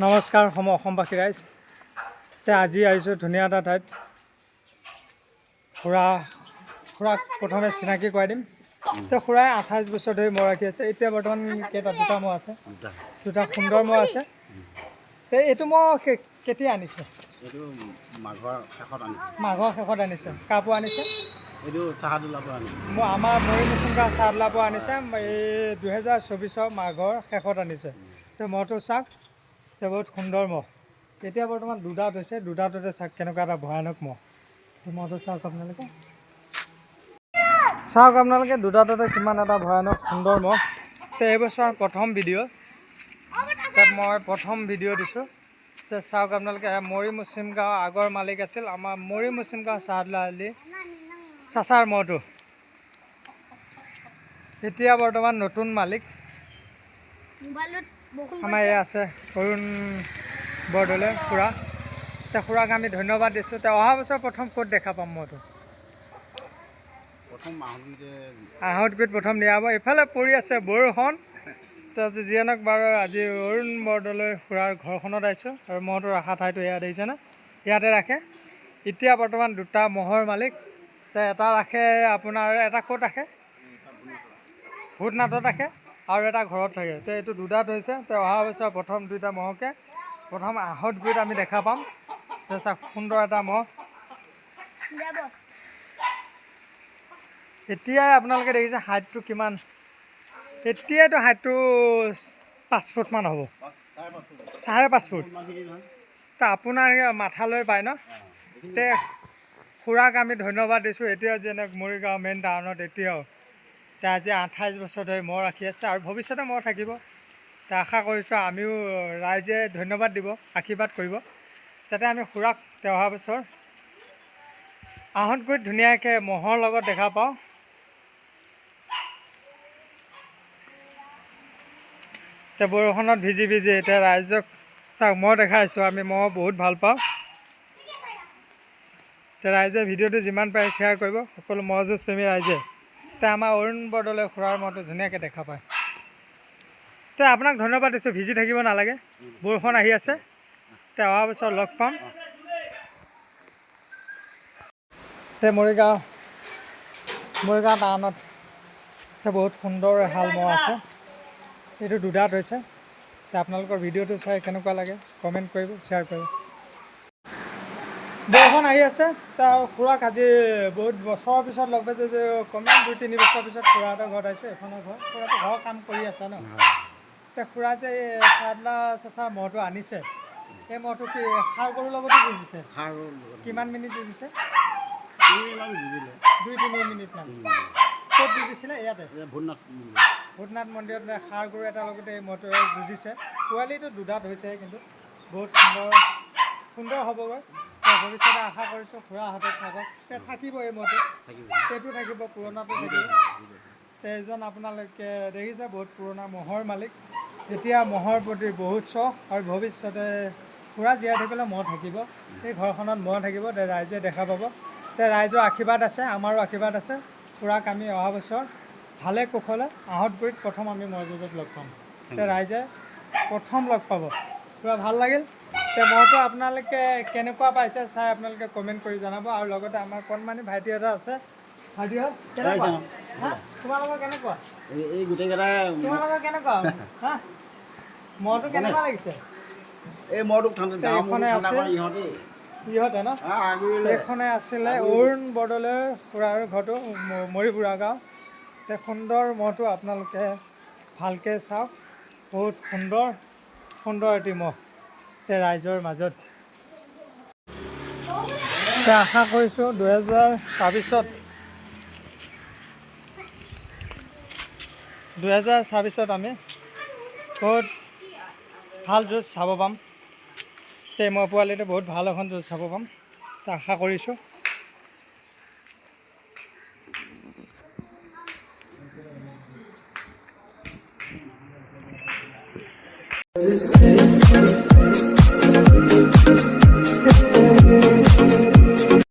নমস্কাৰ সম অসমবাসী ৰাইজ এতিয়া আজি আহিছোঁ ধুনীয়া এটা ঠাইত। খুৰা খুৰাক প্ৰথমে চিনাকি কৰাই দিম। এতিয়া খুৰাই আঠাইছ বছৰ ধৰি মহ ৰাখি আছে। এতিয়া বৰ্তমান কেইটা দুটা মহ আছে। দুটা সুন্দৰ মহ আছে। তে এইটো মহ কেতিয়া আনিছে? মাঘৰ শেষত আনিছোঁ। মাঘৰ শেষত আনিছে। কাৰ পৰা আনিছে? এইটো চাহাদুলাৰ পৰা আনিছোঁ। ম- আমাৰ মৰি মুচুংকা চাদলাৰ পৰা আনিছে। এই দুহেজাৰ চৌবিছৰ মাঘৰ শেষত আনিছে। তো মহটো চাওক। বহুত সুন্দৰ মহ। এতিয়া বৰ্তমান দুদাত হৈছে দুদাততে চাওক কেনেকুৱা এটা ভয়ানক মহ। মহটো চাওক আপোনালোকে। চাওক আপোনালোকে দুদাততে কিমান এটা ভয়ানক সুন্দৰ মহ। তো এইবছৰ প্ৰথম ভিডিঅ' তাত মই প্ৰথম ভিডিঅ' দিছোঁ। তো চাওক আপোনালোকে মৰি মুছলিম গাঁৱৰ আগৰ মালিক আছিল। আমাৰ মৰি মুছলিম গাঁও চাহদলা আলি চাচাৰ মহটো। এতিয়া বৰ্তমান নতুন মালিক। আমাৰ এয়া আছে অৰুণ বৰদলৈ খুৰা। এতিয়া খুৰাক আমি ধন্যবাদ দিছোঁ। তেওঁ অহা বছৰ প্ৰথম ক'ত দেখা পাম মইতো? আহঁতগুৰিত প্ৰথম দিয়া হ'ব। এইফালে পৰি আছে বৰষুণ। তাত যিয়ে নহওক বাৰু আজি অৰুণ বৰদলৈ খুৰাৰ ঘৰখনত আহিছোঁ। আৰু মহটো ৰখা ঠাইটো এয়া দেখিছেনে ইয়াতে ৰাখে। এতিয়া বৰ্তমান দুটা মহৰ মালিক। তে এটা ৰাখে আপোনাৰ এটা ক'ত ৰাখে? ভূতনাথত ৰাখে। আৰু এটা ঘৰত থাকে। তে এইটো দুটাত হৈছে তে অহা বছৰ প্ৰথম দুইটা মহকে। প্ৰথম আহঁতগুৰিত আমি দেখা পাম। তে চাওক সুন্দৰ এটা মহ। যাব। এতিয়াই আপোনালোকে দেখিছে হাইটটো কিমান। এতিয়াইতো হাইটটো পাঁচ ফুটমান হ'ব। চাৰে পাঁচ ফুট। তা আপোনাৰ মাথালৈ পায় ন? তে খুৰাক আমি ধন্যবাদ দিছোঁ। এতিয়া যেনে মৰিগাঁও মেইন টাউনত এতিয়াও। তে আজি আঠাইছ বছৰ ধৰি মহ ৰাখি আছে আৰু ভৱিষ্যতে মহ থাকিব। তে আশা কৰিছোঁ আমিও ৰাইজে ধন্যবাদ দিব আশীৰ্বাদ কৰিব যাতে আমি খুৰাক তে অহা বছৰ আহঁতগুৰিত ধুনীয়াকৈ মহৰ লগত দেখা পাওঁ। এতিয়া বৰষুণত ভিজি ভিজি এতিয়া ৰাইজক চাওক মহ দেখাইছোঁ আমি মহ বহুত ভাল পাওঁ। এতিয়া ৰাইজে ভিডিঅ'টো যিমান পাৰে শ্বেয়াৰ কৰিব সকলো মহ যুঁজ প্ৰেমী ৰাইজে। এতিয়া আমাৰ অৰুণ বৰদলৈ খুৰাৰ মহটো ধুনীয়াকৈ দেখা পায়। এতিয়া আপোনাক ধন্যবাদ দিছোঁ, ভিজি থাকিব নালাগে। বৰষুণ আহি আছে। এতিয়া অহা বছৰ লগ পাম। এতিয়া মৰিগাঁও মৰিগাঁও টাউনত বহুত সুন্দৰ এহাল মহ আছে। এইটো দুদাত হৈছে। এতিয়া আপোনালোকৰ ভিডিঅ'টো চাই কেনেকুৱা লাগে কমেণ্ট কৰিব, শ্বেয়াৰ কৰিব। বৰষুণ আহি আছে তাৰ খুৰাক আজি বহুত বছৰৰ পিছত লগ পাইছোঁ যে কমেও দুই তিনি বছৰ পিছত খুৰাহঁতৰ ঘৰত আহিছোঁ এখনৰ ঘৰ খুৰাটো ঘৰৰ কাম কৰি আছে ন? এতিয়া খুৰা যে এই চাদলা চেঁচাৰ মহটো আনিছে এই মহটো কি সাৰ গৰুৰ লগতো যুঁজিছে? সাৰ কিমান মিনিট যুঁজিছে? দুই তিনি মিনিটমান ক'ত যুঁজিছিলে ইয়াতে? ভূতনাথ ভূতনাথ মন্দিৰত সাৰ গৰু এটাৰ লগতে এই মহটোৱে যুঁজিছে। পোৱালিটো দুধাত হৈছে কিন্তু বহুত সুন্দৰ সুন্দৰ হ'বগৈ। ভৱিষ্যতে আশা কৰিছোঁ খুৰা হাতত থাকক থাকিব এই থাকিব সেইটো থাকিব পুৰণাটো থাকিব তে এজন আপোনালোকে দেখিছে বহুত পুৰণা মহৰ মালিক এতিয়া মহৰ প্ৰতি বহুত চখ আৰু ভৱিষ্যতে খুৰা জীয়াই থাকিলে মহ থাকিব সেই ঘৰখনত মহ থাকিব তে ৰাইজে দেখা পাব তে ৰাইজৰ আশীৰ্বাদ আছে আমাৰো আশীৰ্বাদ আছে খুৰাক আমি অহা বছৰ ভালে কুশলে আহঁতগুৰিত প্ৰথম আমি মহযুঁজত লগ পাম তে ৰাইজে প্ৰথম লগ পাব পুৰা ভাল লাগিল তে মহটো আপোনালোকে কেনেকুৱা পাইছে চাই আপোনালোকে কমেণ্ট কৰি জনাব। আৰু লগতে আমাৰ কণমানি ভাইটি এটা আছে। ভাইটিহঁত কেনেকুৱা? হা? তোমালোকৰ কেনেকুৱা? এই গোটেইকেইটা তোমালোকৰ কেনেকুৱা? হা? মহটো কেনেকুৱা লাগিছে? এই মৰটোক ঠাণ্ডা ইহঁতে। ন? এইখনে আছিলে অৰুণ বৰদলৈ খুৰাৰ ঘৰটো মৰিপুৰা গাঁও। তে সুন্দৰ মহটো আপোনালোকে ভালকৈ চাওক। বহুত সুন্দৰ সুন্দৰ এটি মহ। ৰাইজৰ মাজত। আশা কৰিছোঁ দুহেজাৰ ছাব্বিছত দুহেজাৰ ছাব্বিছত আমি বহুত ভাল যুঁজ চাব পাম। মই পোৱালিটো বহুত ভাল এখন যুঁজ চাব পাম। আশা কৰিছোঁ। Say